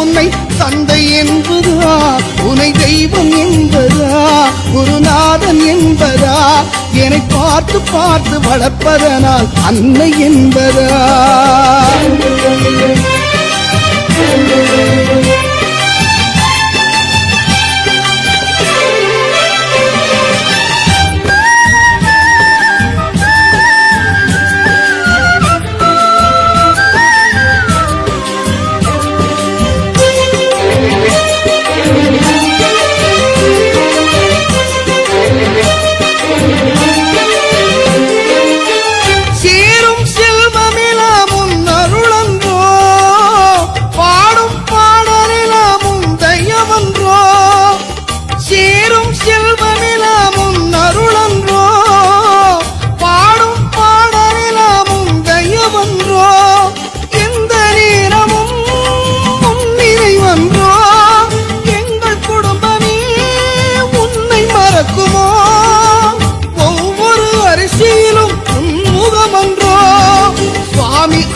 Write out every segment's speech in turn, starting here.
உன்னை தந்தை என்பதா? உனை தெய்வம் என்பதா? குருநாதன் என்பதா? என்னை பார்த்து பார்த்து வளர்ப்பதனால் அன்னை என்பதா?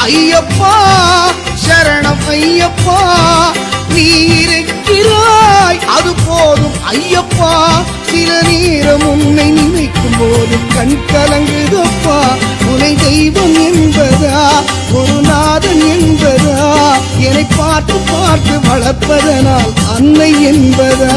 ஐயப்பா சரணம் ஐயப்பா நீ இருக்கிறாய் அது போதும் ஐயப்பா சில நேரம் உன்னை நினைக்கும் போது கண் கலங்குதப்பா. உனை தெய்வம் என்பதா குருநாதன் என்பதா? என்னை பார்த்து பார்த்து வளர்ப்பதனால் அன்னை என்பதா?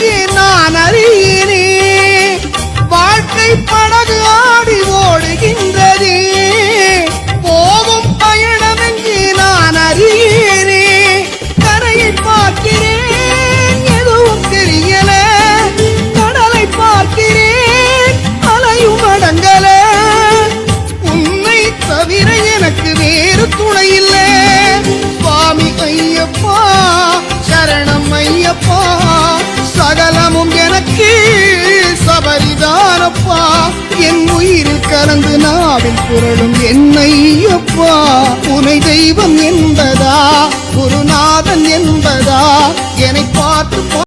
Yeah. கலந்து நாவில் குரலும் என்னை அப்பா. புனை தெய்வம் என்பதா? குருநாதன் என்பதா? என்னை பார்த்து